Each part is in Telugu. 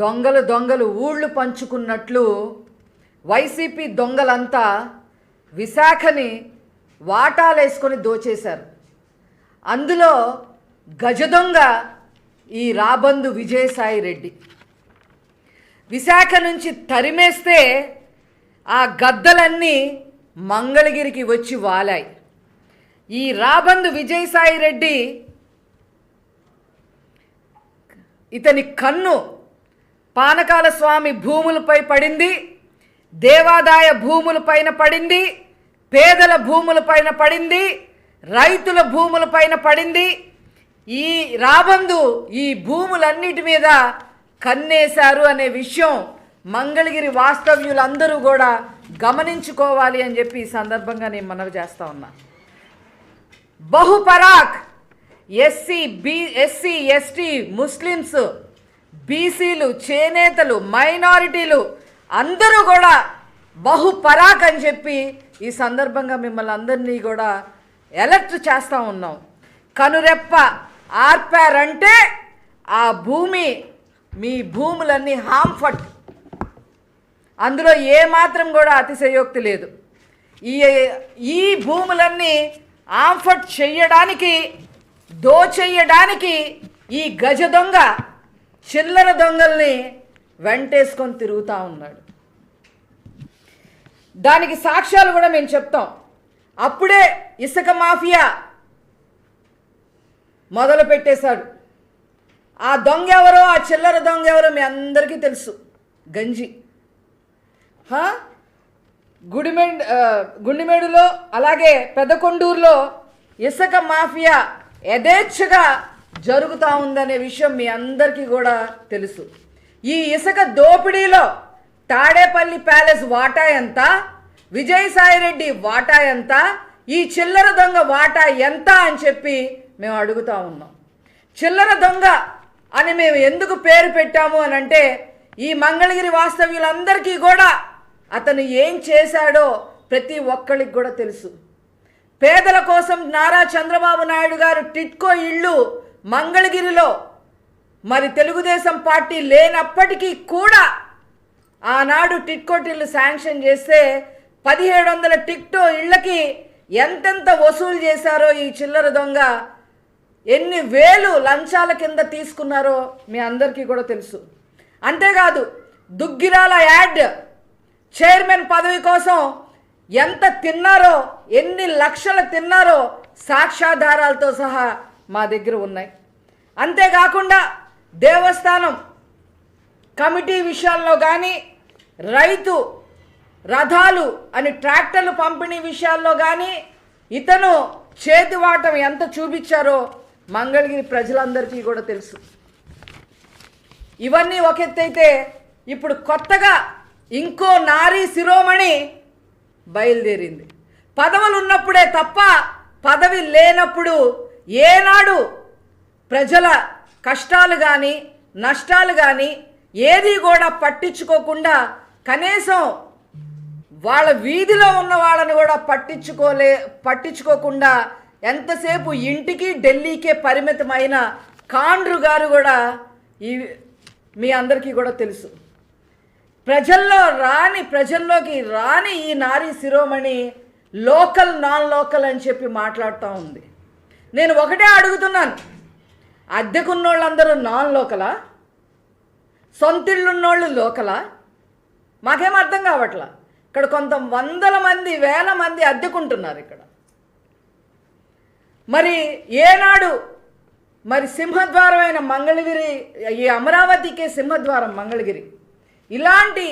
దొంగలు దొంగలు ఊళ్ళు పంచుకున్నట్లు వైసీపీ దొంగలంతా విశాఖని వాటాలేసుకొని దోచేశారు. అందులో గజ దొంగ ఈ రాబందు విజయసాయి రెడ్డి విశాఖ నుంచి తరిమేస్తే ఆ గద్దలన్నీ మంగళగిరికి వచ్చి వాలాయి. ఈ రాబందు విజయసాయి రెడ్డి ఇతని కన్ను పానకాల స్వామి భూములపై పడింది దేవాదాయ భూములపైన పడింది పేదల భూములపైన పడింది రైతుల భూములపైన పడింది. ఈ రాబందు ఈ భూములన్నిటి మీద కన్నేశారు అనే విషయం మంగళగిరి వాస్తవ్యులందరూ కూడా గమనించుకోవాలి అని చెప్పి ఈ సందర్భంగా నేను మనవి చేస్తా ఉన్నా. బహుపరాక్ SC B SC ST Muslims బీసీలు చేనేతలు మైనారిటీలు అందరూ కూడా బహుపరాక్ అని చెప్పి ఈ సందర్భంగా మిమ్మల్ని అందరినీ కూడా ఎలర్ట్ చేస్తూ ఉన్నాం. కనురెప్ప ఆర్పారంటే ఆ భూమి మీ భూములన్నీ హాంఫట్. అందులో ఏమాత్రం కూడా అతిశయోక్తి లేదు. ఈ ఈ భూములన్నీ ఆంఫట్ చెయ్యడానికి దోచెయ్యడానికి ఈ గజ దొంగ చిల్లర దొంగల్ని వెంటేసుకొని తిరుగుతూ ఉన్నాడు. దానికి సాక్ష్యాలు కూడా మేము చెప్తాం. అప్పుడే ఇసుక మాఫియా మొదలు పెట్టేశాడు ఆ దొంగ ఎవరో ఆ చిల్లర దొంగ ఎవరో మీ అందరికీ తెలుసు. గంజి. గుడిమెండ్ గుండిమేడులో అలాగే పెదకొండూరులో ఇసుక మాఫియా యథేచ్ఛగా జరుగుతూ ఉందనే విషయం మీ అందరికీ కూడా తెలుసు. ఈ ఇసుక దోపిడీలో తాడేపల్లి ప్యాలెస్ వాటా ఎంత? విజయసాయిరెడ్డి వాటా ఎంత? ఈ చిల్లర దొంగ వాటా ఎంత అని చెప్పి మేము అడుగుతా ఉన్నాం. చిల్లర దొంగ అని మేము ఎందుకు పేరు పెట్టాము అని అంటే ఈ మంగళగిరి వాస్తవ్యులందరికీ కూడా అతను ఏం చేశాడో ప్రతి ఒక్కరికి కూడా తెలుసు. పేదల కోసం నారా చంద్రబాబు నాయుడు గారు టిట్కో ఇళ్ళు మంగళగిరిలో మరి తెలుగుదేశం పార్టీ లేనప్పటికీ కూడా ఆనాడు టిక్కోటిల్లు శాంక్షన్ చేస్తే పదిహేడు వందల టిక్టో ఇళ్ళకి ఎంతెంత వసూలు చేశారో ఈ చిల్లర దొంగ? ఎన్ని వేలు లంచాల కింద తీసుకున్నారో మీ అందరికీ కూడా తెలుసు. అంతేకాదు దుగ్గిరాల యాడ్ చైర్మన్ పదవి కోసం ఎంత తిన్నారో ఎన్ని లక్షలు తిన్నారో సాక్ష్యాధారాలతో సహా మా దగ్గర ఉన్నాయి. అంతేకాకుండా దేవస్థానం కమిటీ విషయాల్లో కానీ రైతు రథాలు అని ట్రాక్టర్లు పంపిణీ విషయాల్లో కానీ ఇతను చేతివాటం ఎంత చూపించారో మంగళగిరి ప్రజలందరికీ కూడా తెలుసు. ఇవన్నీ ఒక ఎత్తైతే ఇప్పుడు కొత్తగా ఇంకో నారీ శిరోమణి బయలుదేరింది. పదవులు ఉన్నప్పుడే తప్ప పదవి లేనప్పుడు ఏనాడు ప్రజల కష్టాలు కానీ నష్టాలు కానీ ఏది కూడా పట్టించుకోకుండా కనీసం వాళ్ళ వీధిలో ఉన్న వాళ్ళని కూడా పట్టించుకోలే పట్టించుకోకుండా ఎంతసేపు ఇంటికి ఢిల్లీకే పరిమితమైన కాండ్రు గారు కూడా ఈ మీ అందరికీ కూడా తెలుసు. ప్రజల్లో రాని ప్రజల్లోకి రాని ఈ నారీ శిరోమణి లోకల్ నాన్ లోకల్ అని చెప్పి మాట్లాడుతూ ఉంది. నేను ఒకటే అడుగుతున్నాను. అద్దెకున్నోళ్ళందరూ నాన్ లోకలా సొంతిళ్ళున్నోళ్ళు లోకలా మాకేం అర్థం కావట్లా? ఇక్కడ కొంత వందల మంది వేల మంది అద్దెకుంటున్నారు ఇక్కడ. మరి ఏనాడు మరి సింహద్వారమైన మంగళగిరి ఈ అమరావతికే సింహద్వారం మంగళగిరి. ఇలాంటి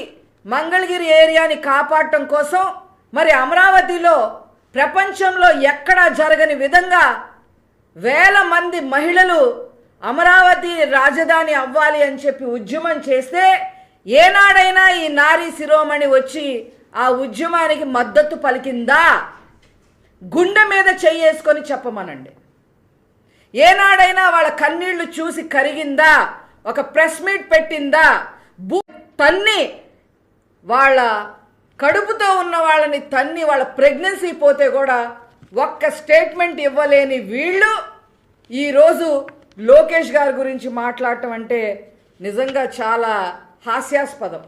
మంగళగిరి ఏరియాని కాపాడటం కోసం మరి అమరావతిలో ప్రపంచంలో ఎక్కడా జరగని విధంగా వేల మంది మహిళలు అమరావతి రాజధాని అవ్వాలి అని చెప్పి ఉద్యమం చేస్తే ఏనాడైనా ఈ నారీ శిరోమణి వచ్చి ఆ ఉద్యమానికి మద్దతు పలికిందా? గుండె మీద చెయ్యేసుకొని చెప్పమనండి. ఏనాడైనా వాళ్ళ కన్నీళ్ళు చూసి కరిగిందా? ఒక ప్రెస్ మీట్ పెట్టిందా? భూ తన్ని వాళ్ళ కడుపుతో ఉన్న వాళ్ళని తన్ని వాళ్ళ ప్రెగ్నెన్సీ పోతే కూడా ఒక్క స్టేట్మెంట్ ఇవ్వలేని వీళ్ళు ఈరోజు లోకేష్ గారి గురించి మాట్లాడటం అంటే నిజంగా చాలా హాస్యాస్పదం.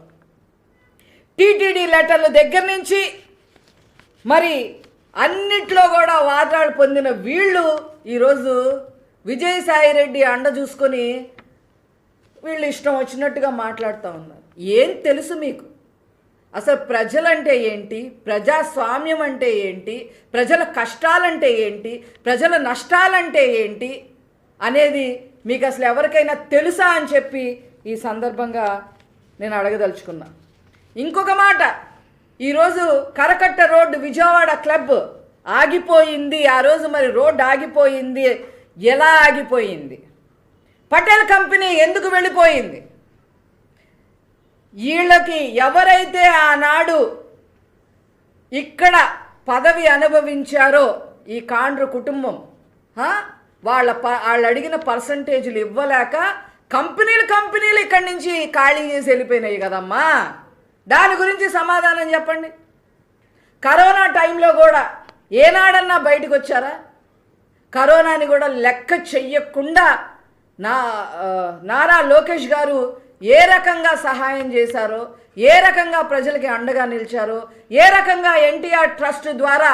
టీటీడీ లెటర్ల దగ్గర నుంచి మరి అన్నిట్లో కూడా వాదాలు పొందిన వీళ్ళు ఈరోజు విజయసాయి రెడ్డి అండ చూసుకొని వీళ్ళు ఇష్టం వచ్చినట్టుగా మాట్లాడుతూ ఉన్నారు. ఏం తెలుసు మీకు? అసలు ప్రజలంటే ఏంటి? ప్రజాస్వామ్యం అంటే ఏంటి? ప్రజల కష్టాలంటే ఏంటి? ప్రజల నష్టాలంటే ఏంటి? అనేది మీకు అసలు ఎవరికైనా తెలుసా అని చెప్పి ఈ సందర్భంగా నేను అడగదలుచుకున్నా. ఇంకొక మాట ఈరోజు కరకట్ట రోడ్డు విజయవాడ క్లబ్ ఆగిపోయింది ఆ రోజు మరి రోడ్డు ఆగిపోయింది ఎలా ఆగిపోయింది? పటేల్ కంపెనీ ఎందుకు వెళ్ళిపోయింది? వీళ్ళకి ఎవరైతే ఆనాడు ఇక్కడ పదవి అనుభవించారో ఈ కాండ్రు కుటుంబం వాళ్ళ ప వాళ్ళు అడిగిన పర్సంటేజీలు ఇవ్వలేక కంపెనీలు కంపెనీలు ఇక్కడి నుంచి ఖాళీ చేసి వెళ్ళిపోయినాయి కదమ్మా. దాని గురించి సమాధానం చెప్పండి. కరోనా టైంలో కూడా ఏనాడన్నా బయటకు వచ్చారా? కరోనాని కూడా లెక్క చెయ్యకుండా నా నారా లోకేష్ గారు ఏ రకంగా సహాయం చేశారో ఏ రకంగా ప్రజలకి అండగా నిలిచారో ఏ రకంగా ఎన్టీఆర్ ట్రస్ట్ ద్వారా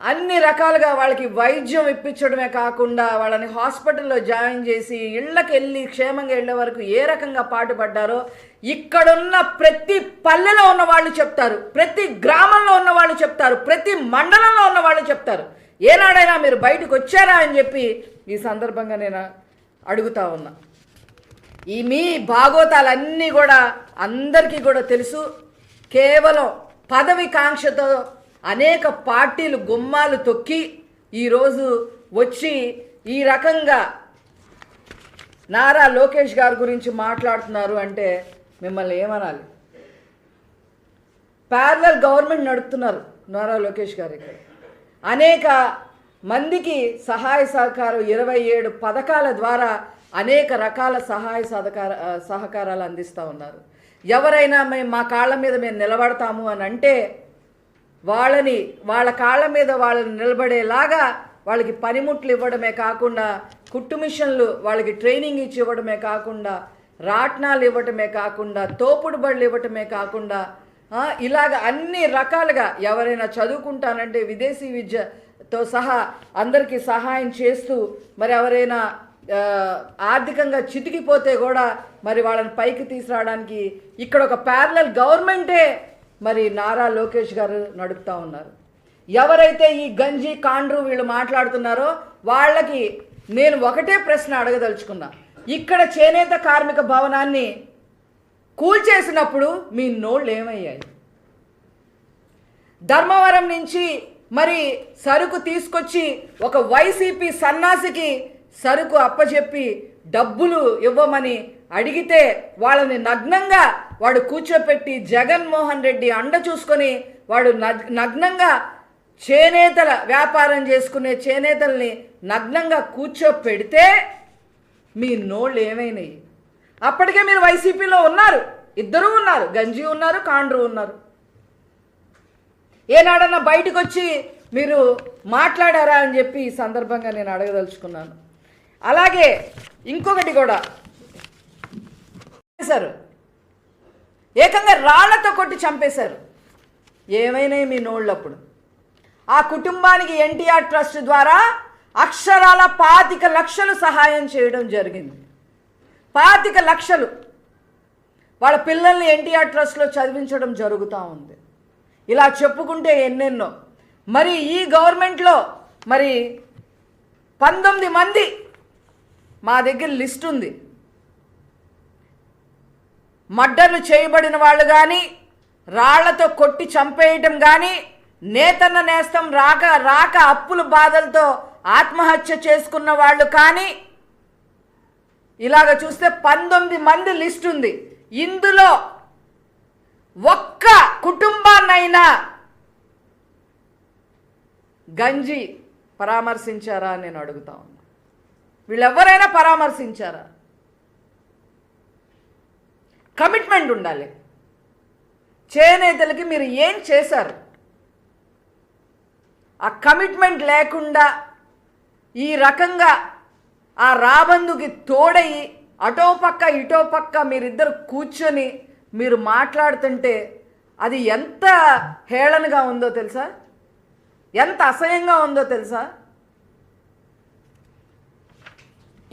అన్ని రకాలుగా వాళ్ళకి వైద్యం ఇప్పించడమే కాకుండా వాళ్ళని హాస్పిటల్లో జాయిన్ చేసి ఇళ్ళకి వెళ్ళి క్షేమంగా వెళ్ళే వరకు ఏ రకంగా పాటుపడ్డారో ఇక్కడున్న ప్రతి పల్లెలో ఉన్న వాళ్ళు చెప్తారు ప్రతి గ్రామంలో ఉన్న వాళ్ళు చెప్తారు ప్రతి మండలంలో ఉన్న వాళ్ళు చెప్తారు. ఏనాడైనా మీరు బయటకు వచ్చారా అని చెప్పి ఈ సందర్భంగా నేను అడుగుతా ఉన్నా. ఈ మీ భాగోతాలన్నీ కూడా అందరికీ కూడా తెలుసు. కేవలం పదవి కాంక్షతో అనేక పార్టీలు గుమ్మాలు తొక్కి ఈరోజు వచ్చి ఈ రకంగా నారా లోకేష్ గారి గురించి మాట్లాడుతున్నారు అంటే మిమ్మల్ని ఏమనాలి? ప్యారలల్ గవర్నమెంట్ నడుపుతున్నారు నారా లోకేష్ గారు ఇక్కడ. అనేక మందికి సహాయ సహకారం ఇరవై ఏడు పథకాల ద్వారా అనేక రకాల సహాయ సహకార సహకారాలు అందిస్తూ ఉన్నారు. ఎవరైనా మేము మా కాళ్ళ మీద మేము నిలబడతాము అని అంటే వాళ్ళని వాళ్ళ కాళ్ళ మీద వాళ్ళని నిలబడేలాగా వాళ్ళకి పనిముట్లు ఇవ్వడమే కాకుండా కుట్టు మిషన్లు వాళ్ళకి ట్రైనింగ్ ఇచ్చి ఇవ్వడమే కాకుండా రాట్నాలు ఇవ్వటమే కాకుండా తోపుడు బళ్ళు ఇవ్వటమే కాకుండా ఇలాగ అన్ని రకాలుగా ఎవరైనా చదువుకుంటానంటే విదేశీ విద్యతో సహా అందరికీ సహాయం చేస్తూ మరి ఎవరైనా ఆర్థికంగా చితికిపోతే కూడా మరి వాళ్ళని పైకి తీసుకురావడానికి ఇక్కడ ఒక ప్యారలల్ గవర్నమెంటే మరి నారా లోకేష్ గారు నడుపుతా ఉన్నారు. ఎవరైతే ఈ గంజి కాండ్రు వీళ్ళు మాట్లాడుతున్నారో వాళ్ళకి నేను ఒకటే ప్రశ్న అడగదలుచుకున్నా. ఇక్కడ చేనేత కార్మిక భవనాన్ని కూల్చేసినప్పుడు మీ నోళ్ళు ఏమయ్యాయి? ధర్మవరం నుంచి మరి సరుకు తీసుకొచ్చి ఒక వైసీపీ సన్నాసికి సరుకు అప్పచెప్పి డబ్బులు ఇవ్వమని అడిగితే వాళ్ళని నగ్నంగా వాడు కూర్చోపెట్టి జగన్మోహన్ రెడ్డి అండ చూసుకొని వాడు నగ్- నగ్నంగా చేనేతల వ్యాపారం చేసుకునే చేనేతల్ని నగ్నంగా కూర్చోపెడితే మీ నోళ్ళు ఏమైనాయి? అప్పటికే మీరు వైసీపీలో ఉన్నారు. ఇద్దరూ ఉన్నారు. గంజి ఉన్నారు కాండ్రు ఉన్నారు. ఏనాడన్నా బయటకు వచ్చి మీరు మాట్లాడారా అని చెప్పి ఈ సందర్భంగా నేను అడగదలుచుకున్నాను. అలాగే ఇంకొకటి కూడా. చేశారు ఏకంగా రాళ్ళతో కొట్టి చంపేశారు. ఏమైనాయి మీ నోళ్ళప్పుడు. ఆ కుటుంబానికి ఎన్టీఆర్ ట్రస్ట్ ద్వారా అక్షరాల పాతిక లక్షలు సహాయం చేయడం జరిగింది. పాతిక లక్షలు. వాళ్ళ పిల్లల్ని ఎన్టీఆర్ ట్రస్ట్లో చదివించడం జరుగుతూ ఉంది. ఇలా చెప్పుకుంటే ఎన్నెన్నో. మరి ఈ గవర్నమెంట్లో మరి పంతొమ్మిది మంది మా దగ్గర లిస్ట్ ఉంది. మడ్డలు చేయబడిన వాళ్ళు కానీ రాళ్ళతో కొట్టి చంపేయటం కానీ నేతన్న నేస్తం రాక రాక అప్పుల బాధలతో ఆత్మహత్య చేసుకున్న వాళ్ళు కానీ ఇలాగ చూస్తే పంతొమ్మిది మంది లిస్ట్ ఉంది. ఇందులో ఒక్క కుటుంబాన్నైనా గంజి పరామర్శించారా నేను అడుగుతా వీళ్ళెవరైనా పరామర్శించారా? కమిట్మెంట్ ఉండాలి. చేనేతలకి మీరు ఏం చేశారు? ఆ కమిట్మెంట్ లేకుండా ఈ రకంగా ఆ రాబందుకి తోడయి అటో పక్క ఇటో పక్క మీరిద్దరు కూర్చొని మీరు మాట్లాడుతుంటే అది ఎంత హేళనగా ఉందో తెలుసా? ఎంత అసహ్యంగా ఉందో తెలుసా?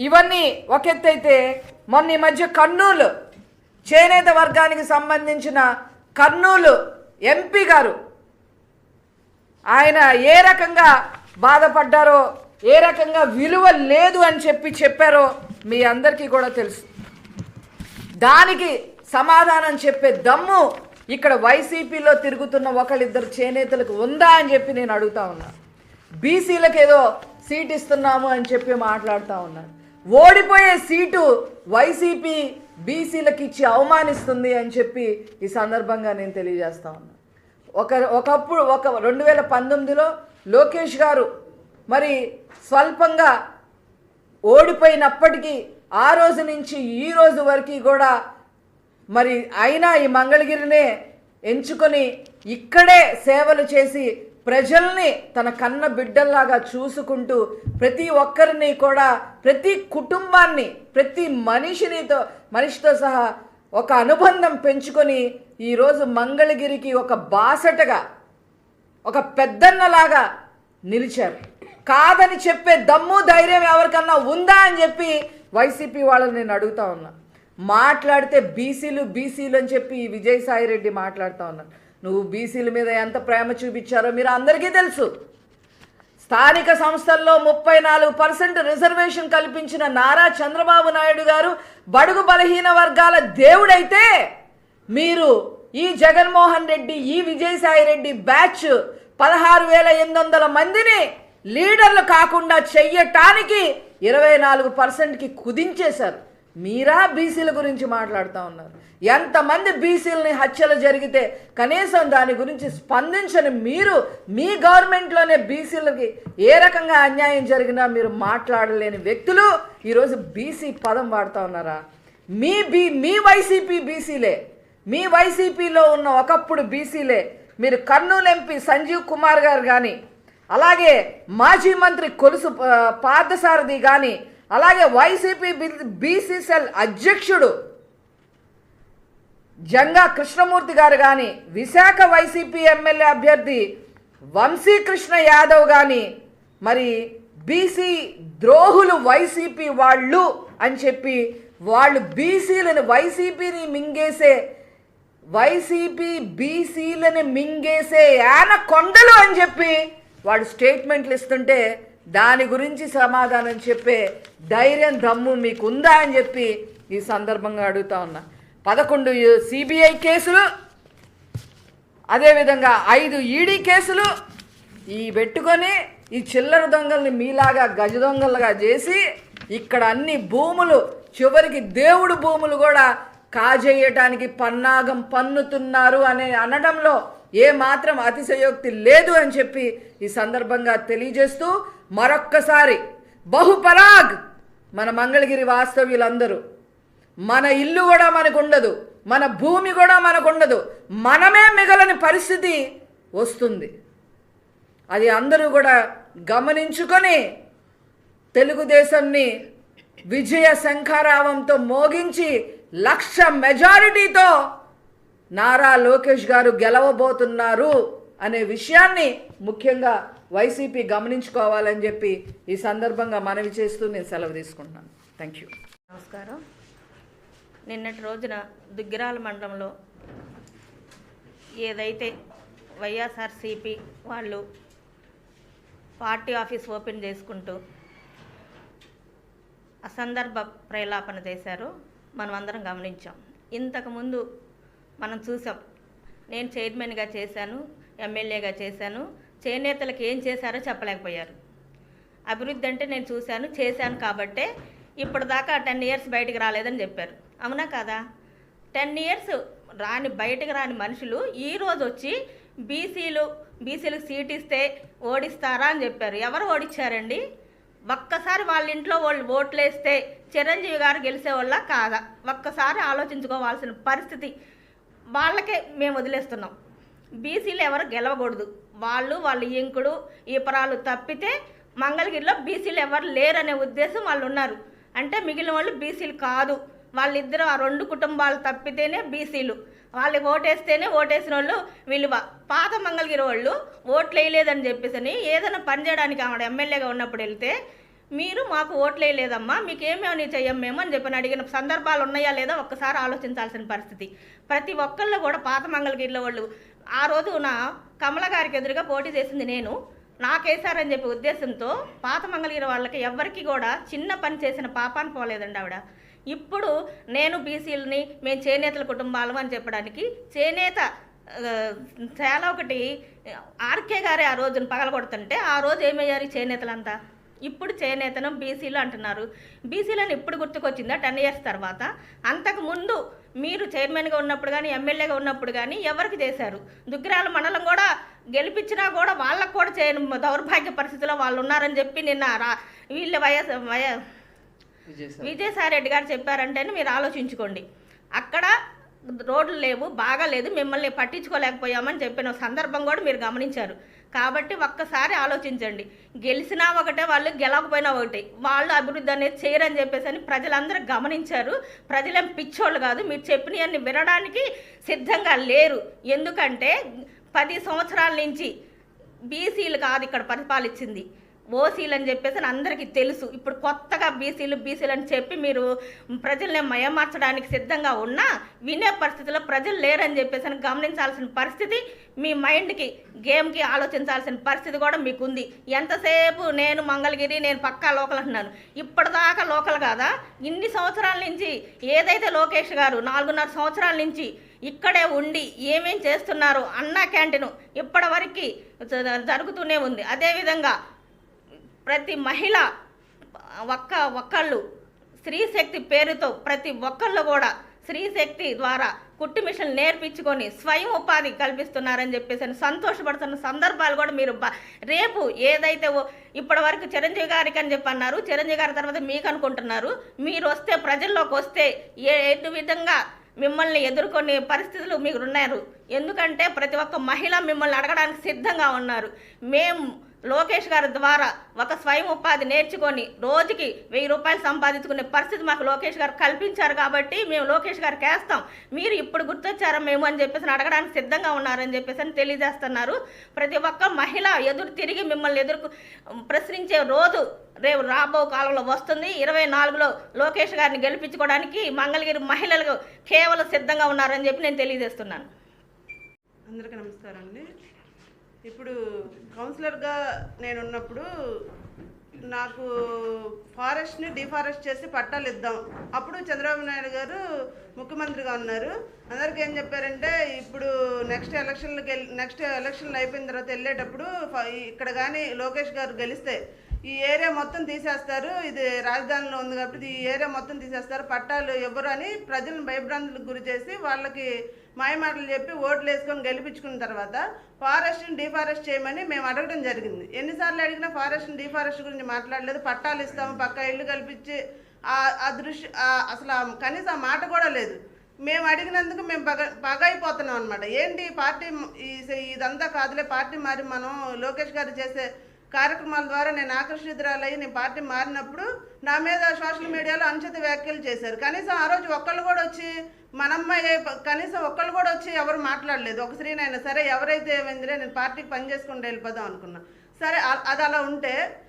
ఇవన్నీ ఒక ఎత్తైతే మొన్న ఈ మధ్య కర్నూలు చేనేత వర్గానికి సంబంధించిన కర్నూలు ఎంపీ గారు ఆయన ఏ రకంగా బాధపడ్డారో ఏ రకంగా విలువ లేదు అని చెప్పి చెప్పారో మీ అందరికీ కూడా తెలుసు. దానికి సమాధానం చెప్పే దమ్ము ఇక్కడ వైసీపీలో తిరుగుతున్న ఒకళ్ళిద్దరు చేనేతలకు ఉందా అని చెప్పి నేను అడుగుతా ఉన్నా. బీసీలకు ఏదో సీట్ ఇస్తున్నాము అని చెప్పి మాట్లాడుతూ ఉన్నాను ఓడిపోయే సీటు వైసీపీ బీసీలకు ఇచ్చి అవమానిస్తుంది అని చెప్పి ఈ సందర్భంగా నేను తెలియజేస్తా ఉన్నా. ఒక ఒకప్పుడు ఒక రెండు వేల పంతొమ్మిదిలో లోకేష్ గారు మరి స్వల్పంగా ఓడిపోయినప్పటికీ ఆ రోజు నుంచి ఈ రోజు వరకు కూడా మరి అయినా ఈ మంగళగిరినే ఎంచుకొని ఇక్కడే సేవలు చేసి ప్రజల్ని తన కన్న బిడ్డల్లాగా చూసుకుంటూ ప్రతి ఒక్కరిని కూడా ప్రతి కుటుంబాన్ని ప్రతి మనిషినితో మనిషితో సహా ఒక అనుబంధం పెంచుకొని ఈరోజు మంగళగిరికి ఒక బాసటగా ఒక పెద్దన్నలాగా నిలిచారు. కాదని చెప్పే దమ్ము ధైర్యం ఎవరికన్నా ఉందా అని చెప్పి వైసీపీ వాళ్ళని నేను అడుగుతా ఉన్నా. మాట్లాడితే బీసీలు బీసీలు అని చెప్పి విజయసాయిరెడ్డి విజయసాయి రెడ్డి మాట్లాడుతూ ఉన్నాను నువ్వు బీసీల మీద ఎంత ప్రేమ చూపించారో మీరు అందరికీ తెలుసు. స్థానిక సంస్థల్లో ముప్పై నాలుగు పర్సెంట్ రిజర్వేషన్ కల్పించిన నారా చంద్రబాబు నాయుడు గారు బడుగు బలహీన వర్గాల దేవుడైతే మీరు ఈ జగన్మోహన్ రెడ్డి ఈ విజయసాయి రెడ్డి బ్యాచ్ పదహారు వేల ఎనిమిది వందల మందిని లీడర్లు కాకుండా చెయ్యటానికి ఇరవై నాలుగు పర్సెంట్కి కుదించేశారు. మీరా బీసీల గురించి మాట్లాడుతూ ఉన్నారు. ఎంతమంది బీసీలని హత్యలు జరిగితే కనీసం దాని గురించి స్పందించని మీరు మీ గవర్నమెంట్లోనే బీసీలకి ఏ రకంగా అన్యాయం జరిగినా మీరు మాట్లాడలేని వ్యక్తులు ఈరోజు బీసీ పదం వాడుతూ ఉన్నారా? మీ బీ మీ వైసీపీ బీసీలే. మీ వైసీపీలో ఉన్న ఒకప్పుడు బీసీలే. మీరు కర్నూలు ఎంపీ సంజీవ్ కుమార్ గారు కానీ అలాగే మాజీ మంత్రి కొలుసు పార్థసారథి కానీ అలాగే వైసీపీ బీసీసీఎల్ అధ్యక్షుడు జంగా కృష్ణమూర్తి గారు కానీ విశాఖ వైసీపీ ఎమ్మెల్యే అభ్యర్థి వంశీకృష్ణ యాదవ్ కానీ మరి బీసీ ద్రోహులు వైసీపీ వాళ్ళు అని చెప్పి వాళ్ళు బీసీలను వైసీపీని మింగేసే వైసీపీ బీసీలని మింగేసే యాన కొండలు అని చెప్పి వాళ్ళు స్టేట్మెంట్లు ఇస్తుంటే దాని గురించి సమాధానం చెప్పే ధైర్యం దమ్ము మీకు ఉందా అని చెప్పి ఈ సందర్భంగా అడుగుతా ఉన్నా. పదకొండు సిబిఐ కేసులు అదేవిధంగా ఐదు ఈడీ కేసులు ఈ పెట్టుకొని ఈ చిల్లర దొంగల్ని మీలాగా గజ దొంగలుగా చేసి ఇక్కడ అన్ని భూములు చివరికి దేవుడు భూములు కూడా కాజేయటానికి పన్నాగం పన్నుతున్నారు అనే అనడంలో ఏ మాత్రం అతిశయోక్తి లేదు అని చెప్పి ఈ సందర్భంగా తెలియజేస్తూ మరొక్కసారి బహుపరాగ్ మన మంగళగిరి వాస్తవ్యులందరూ. మన ఇల్లు కూడా మనకు ఉండదు మన భూమి కూడా మనకు ఉండదు మనమే మిగలని పరిస్థితి వస్తుంది. అది అందరూ కూడా గమనించుకొని తెలుగుదేశంని విజయ శంఖారావంతో మోగించి లక్ష మెజారిటీతో నారా లోకేష్ గారు గెలవబోతున్నారు అనే విషయాన్ని ముఖ్యంగా వైసీపీ గమనించుకోవాలని చెప్పి ఈ సందర్భంగా మనవి చేస్తూ నేను సెలవు తీసుకుంటున్నాను. థ్యాంక్ యూ నమస్కారం. నిన్నటి రోజున దుగ్గిరాల మండలంలో ఏదైతే వైఎస్ఆర్సిపి వాళ్ళు పార్టీ ఆఫీస్ ఓపెన్ చేసుకుంటూ అసందర్భ ప్రేలాపన చేశారో మనం అందరం గమనించాం. ఇంతకుముందు మనం చూసాం నేను చైర్మన్గా చేశాను ఎమ్మెల్యేగా చేశాను చేనేతలకు ఏం చేశారో చెప్పలేకపోయారు. అభివృద్ధి అంటే నేను చూశాను చేశాను కాబట్టే ఇప్పటిదాకా టెన్ ఇయర్స్ బయటికి రాలేదని చెప్పారు. అవునా కదా? టెన్ ఇయర్స్ రాని బయటకు రాని మనుషులు ఈ రోజు వచ్చి బీసీలు బీసీలకు సీట్ ఇస్తే ఓడిస్తారా అని చెప్పారు. ఎవరు ఓడిచ్చారండి? ఒక్కసారి వాళ్ళ ఇంట్లో వాళ్ళు ఓట్లు వేస్తే చిరంజీవి గారు గెలిచేవాళ్ళ కాదా? ఒక్కసారి ఆలోచించుకోవాల్సిన పరిస్థితి వాళ్ళకే మేము వదిలేస్తున్నాం. బీసీలు ఎవరు గెలవకూడదు. వాళ్ళు వాళ్ళ ఇంకుడు ఈపరాలు తప్పితే మంగళగిరిలో బీసీలు ఎవరు లేరనే ఉద్దేశం వాళ్ళు ఉన్నారు. అంటే మిగిలిన వాళ్ళు బీసీలు కాదు. వాళ్ళిద్దరు ఆ రెండు కుటుంబాలు తప్పితేనే బీసీలు. వాళ్ళకి ఓటేస్తేనే ఓటేసిన వాళ్ళు విలువ. పాత మంగళగిరి వాళ్ళు ఓట్లు వేయలేదని చెప్పేసి ఏదైనా పని చేయడానికి ఆవిడ ఎమ్మెల్యేగా ఉన్నప్పుడు వెళ్తే మీరు మాకు ఓట్లు వేయలేదమ్మా మీకు ఏమేమి చెయ్యం మేము అని చెప్పని అడిగిన సందర్భాలు ఉన్నాయా లేదా ఒక్కసారి ఆలోచించాల్సిన పరిస్థితి. ప్రతి ఒక్కళ్ళు కూడా పాత మంగళగిరిలో వాళ్ళు ఆ రోజు నా కమల గారికి ఎదురుగా పోటీ చేసింది నేను. నాకేసారని చెప్పి ఉద్దేశంతో పాత మంగళగిరి వాళ్ళకి ఎవ్వరికి కూడా చిన్న పని చేసిన పాపాన్ని పోలేదండి ఆవిడ. ఇప్పుడు నేను బీసీలని మేము చేనేతల కుటుంబాలు అని చెప్పడానికి చేనేత చాలా ఒకటి ఆర్కే గారే ఆ రోజున పగలగొడుతుంటే ఆ రోజు ఏమయ్యారు ఈ చేనేతలంతా? ఇప్పుడు చేనేతను బీసీలు అంటున్నారు. బీసీలను ఇప్పుడు గుర్తుకొచ్చిందా? టెన్ ఇయర్స్ తర్వాత. అంతకు ముందు మీరు చైర్మన్గా ఉన్నప్పుడు కానీ ఎమ్మెల్యేగా ఉన్నప్పుడు కానీ ఎవరికి చేశారు? దుగ్గిరాల మండలం కూడా గెలిపించినా కూడా వాళ్ళకు కూడా చేయని దౌర్భాగ్య పరిస్థితిలో వాళ్ళు ఉన్నారని చెప్పి నిన్న రా వీళ్ళ వయస్ వయ విజయసాయి. రెడ్డి గారు చెప్పారంటేనే మీరు ఆలోచించుకోండి. అక్కడ రోడ్లు లేవు బాగాలేదు మిమ్మల్ని పట్టించుకోలేకపోయామని చెప్పిన సందర్భం కూడా మీరు గమనించారు. కాబట్టి ఒక్కసారి ఆలోచించండి. గెలిచినా ఒకటే వాళ్ళు గెలవకపోయినా ఒకటి. వాళ్ళు అభివృద్ధి అనేది చేయరని చెప్పేసి అని ప్రజలందరూ గమనించారు. ప్రజలేం పిచ్చోళ్ళు కాదు. మీరు చెప్పినవన్నీ వినడానికి సిద్ధంగా లేరు. ఎందుకంటే పది సంవత్సరాల నుంచి బీసీలు కాదు ఇక్కడ పరిపాలించింది. ఓసీలు అని చెప్పేసి అని అందరికీ తెలుసు. ఇప్పుడు కొత్తగా బీసీలు బీసీలు అని చెప్పి మీరు ప్రజల్ని మయమార్చడానికి సిద్ధంగా ఉన్నా వినే పరిస్థితిలో ప్రజలు లేరని చెప్పేసి అని గమనించాల్సిన పరిస్థితి మీ మైండ్కి గేమ్కి ఆలోచించాల్సిన పరిస్థితి కూడా మీకు ఉంది ఎంతసేపు నేను మంగళగిరి నేను పక్కా లోకల్ అంటున్నాను. ఇప్పటిదాకా లోకల్ కాదా? ఇన్ని సంవత్సరాల నుంచి ఏదైతే లోకేష్ గారు నాలుగున్నర సంవత్సరాల నుంచి ఇక్కడే ఉండి ఏమేం చేస్తున్నారు అన్నా క్యాంటీన్ ఇప్పటివరకు జరుగుతూనే ఉంది. అదేవిధంగా ప్రతి మహిళ ఒక్క ఒక్కళ్ళు స్త్రీశక్తి పేరుతో ప్రతి ఒక్కళ్ళు కూడా స్త్రీశక్తి ద్వారా కుట్టు మిషన్ నేర్పించుకొని స్వయం ఉపాధి కల్పిస్తున్నారని చెప్పేసి అని సంతోషపడుతున్న సందర్భాలు కూడా మీరు బ- రేపు ఏదైతే ఇప్పటి వరకు చిరంజీవి గారికి అని చెప్పి అన్నారు చిరంజీవి గారి తర్వాత మీకు అనుకుంటున్నారు మీరు వస్తే ప్రజల్లోకి వస్తే ఏ ఎటు విధంగా మిమ్మల్ని ఎదుర్కొనే పరిస్థితులు మీకు ఉన్నారు. ఎందుకంటే ప్రతి ఒక్క మహిళ మిమ్మల్ని అడగడానికి సిద్ధంగా ఉన్నారు. మేము లోకేష్ గారి ద్వారా ఒక స్వయం ఉపాధి నేర్చుకొని రోజుకి వెయ్యి రూపాయలు సంపాదించుకునే పరిస్థితి మాకు లోకేష్ గారు కల్పించారు కాబట్టి మేము లోకేష్ గారికి వేస్తాం. మీరు ఇప్పుడు గుర్తొచ్చారా మేము అని చెప్పేసి అడగడానికి సిద్ధంగా ఉన్నారని చెప్పేసి అని తెలియజేస్తున్నారు. ప్రతి ఒక్క మహిళ ఎదురు తిరిగి మిమ్మల్ని ఎదురు ప్రశ్నించే రోజు రేపు రాబో కాలంలో వస్తుంది. ఇరవై నాలుగులో లోకేష్ గారిని గెలిపించుకోవడానికి మంగళగిరి మహిళలకు కేవలం సిద్ధంగా ఉన్నారని చెప్పి నేను తెలియజేస్తున్నాను. అందరికీ నమస్కారం అండి. ఇప్పుడు కౌన్సిలర్గా నేను ఉన్నప్పుడు నాకు ఫారెస్ట్ని డిఫారెస్ట్ చేసి పట్టాలు ఇద్దాం. అప్పుడు చంద్రబాబు నాయుడు గారు ముఖ్యమంత్రిగా ఉన్నారు. అందరికీ ఏం చెప్పారంటే ఇప్పుడు నెక్స్ట్ ఎలక్షన్లకు వెళ్ళి నెక్స్ట్ ఎలక్షన్లు అయిపోయిన తర్వాత వెళ్ళేటప్పుడు ఇక్కడ కానీ లోకేష్ గారు గెలిస్తే ఈ ఏరియా మొత్తం తీసేస్తారు. ఇది రాజధానిలో ఉంది కాబట్టి ఈ ఏరియా మొత్తం తీసేస్తారు. పట్టాలు ఇవ్వరు అని ప్రజలను భయభ్రాంతులకు గురి చేసి వాళ్ళకి మాయమాటలు చెప్పి ఓట్లు వేసుకొని గెలిపించుకున్న తర్వాత ఫారెస్ట్ని డిఫారెస్ట్ చేయమని మేము అడగడం జరిగింది. ఎన్నిసార్లు అడిగినా ఫారెస్ట్ని డిఫారెస్ట్ గురించి మాట్లాడలేదు. పట్టాలు ఇస్తాము పక్క ఇల్లు కల్పించి ఆ- ఆ దృశ్య అసలు కనీసం ఆ మాట కూడా లేదు. మేము అడిగినందుకు మేము పగ పగైపోతున్నాం అనమాట ఏంటి పార్టీ ఇదంతా కాదులే పార్టీ మారి మనం లోకేష్ గారు చేసే కార్యక్రమాల ద్వారా నేను ఆకర్షితురాలయ్యి నేను పార్టీ మారినప్పుడు నా మీద సోషల్ మీడియాలో అనుచిత వ్యాఖ్యలు చేశారు. కనీసం ఆ రోజు ఒక్కళ్ళు కూడా వచ్చి మనమ్మాయి కనీసం ఒక్కళ్ళు కూడా వచ్చి ఎవరు మాట్లాడలేదు. ఒక స్త్రీనైనా సరే ఎవరైతే ఏమైందిలే నేను పార్టీకి పని చేసుకుంటూ వెళ్ళిపోదాం అనుకున్నా. సరే అ- అది అలా ఉంటే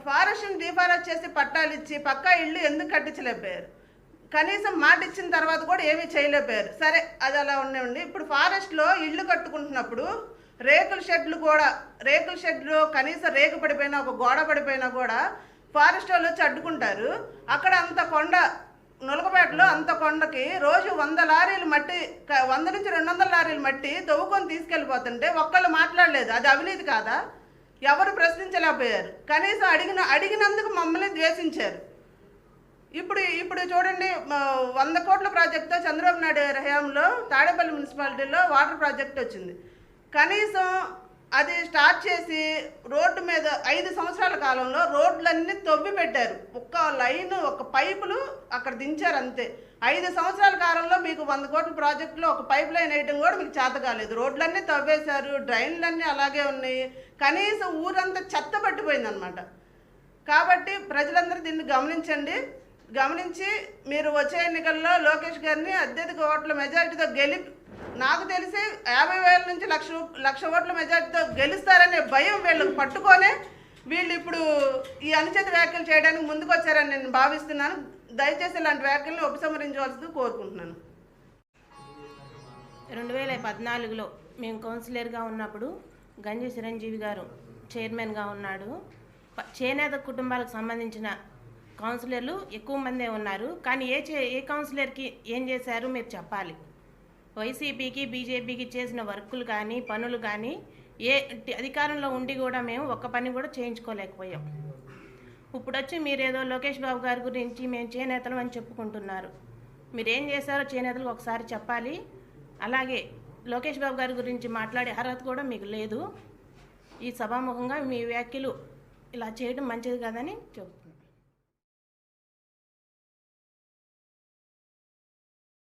ఫారెస్ట్ని డిఫారెస్ట్ చేసి పట్టాలు ఇచ్చి పక్కా ఇల్లు ఎందుకు కట్టించలేకపోయారు? కనీసం మాట ఇచ్చిన తర్వాత కూడా ఏమీ చేయలేకపోయారు. సరే అది అలా ఉండేవండి ఇప్పుడు ఫారెస్ట్లో ఇల్లు కట్టుకుంటున్నప్పుడు రేకుల షెడ్లు కూడా రేకుల షెడ్లు కనీసం రేకు పడిపోయినా ఒక గోడ పడిపోయినా కూడా ఫారెస్ట్ వాళ్ళు వచ్చి అడ్డుకుంటారు. అక్కడ అంత కొండ నులకపేటలో అంత కొండకి రోజు వంద లారీలు మట్టి వంద నుంచి రెండు వందల లారీలు మట్టి తవ్వుకొని తీసుకెళ్ళిపోతుంటే ఒక్కళ్ళు మాట్లాడలేదు. అది అవినీతి కాదా? ఎవరు ప్రశ్నించలేకపోయారు. కనీసం అడిగిన అడిగినందుకు మమ్మల్ని ద్వేషించారు. ఇప్పుడు ఇప్పుడు చూడండి వంద కోట్ల ప్రాజెక్టుతో చంద్రబాబు నాయుడు హయాంలో తాడేపల్లి మున్సిపాలిటీలో వాటర్ ప్రాజెక్ట్ వచ్చింది. కనీసం అది స్టార్ట్ చేసి రోడ్డు మీద ఐదు సంవత్సరాల కాలంలో రోడ్లన్నీ తవ్వి పెట్టారు. ఒక్క లైన్ ఒక పైపులు అక్కడ దించారు అంతే. ఐదు సంవత్సరాల కాలంలో మీకు వంద కోట్ల ప్రాజెక్టులో ఒక పైప్ లైన్ వేయడం కూడా మీకు చేత కాలేదు. రోడ్లన్నీ తవ్వేశారు డ్రైన్లన్నీ అలాగే ఉన్నాయి. కనీసం ఊరంతా చెత్త పట్టిపోయిందనమాట కాబట్టి ప్రజలందరూ దీన్ని గమనించండి. గమనించి మీరు వచ్చే ఎన్నికల్లో లోకేష్ గారిని అత్యధిక ఓట్ల మెజారిటీతో గెలి నాకు తెలిసి యాభై వేల నుంచి లక్ష లక్ష ఓట్ల మెజార్టీతో గెలుస్తారనే భయం వీళ్ళకి పట్టుకొనే వీళ్ళు ఇప్పుడు ఈ అనుచిత వ్యాఖ్యలు చేయడానికి ముందుకు వచ్చారని నేను భావిస్తున్నాను. దయచేసి ఇలాంటి వ్యాఖ్యలను ఉపసంహరించవలసింది కోరుకుంటున్నాను. రెండు వేల పద్నాలుగులో మేము కౌన్సిలర్గా ఉన్నప్పుడు గంజి చిరంజీవి గారు చైర్మన్గా ఉన్నాడు. చేనేత కుటుంబాలకు సంబంధించిన కౌన్సిలర్లు ఎక్కువ మందే ఉన్నారు. కానీ ఏ చే ఏ కౌన్సిలర్కి ఏం చేశారు మీరు చెప్పాలి. వైసీపీకి బీజేపీకి చేసిన వర్కులు కానీ పనులు కానీ ఏ అధికారంలో ఉండి కూడా మేము ఒక్క పని కూడా చేయించుకోలేకపోయాం. ఇప్పుడు వచ్చి మీరేదో లోకేష్ బాబు గారి గురించి మేము చేనేతలు అని చెప్పుకుంటున్నారు. మీరేం చేశారో చేనేతలకు ఒకసారి చెప్పాలి. అలాగే లోకేష్ బాబు గారి గురించి మాట్లాడే అర్హత కూడా మీకు లేదు. ఈ సభాముఖంగా మీ వ్యాఖ్యలు ఇలా చేయడం మంచిది కాదని చెబుతాను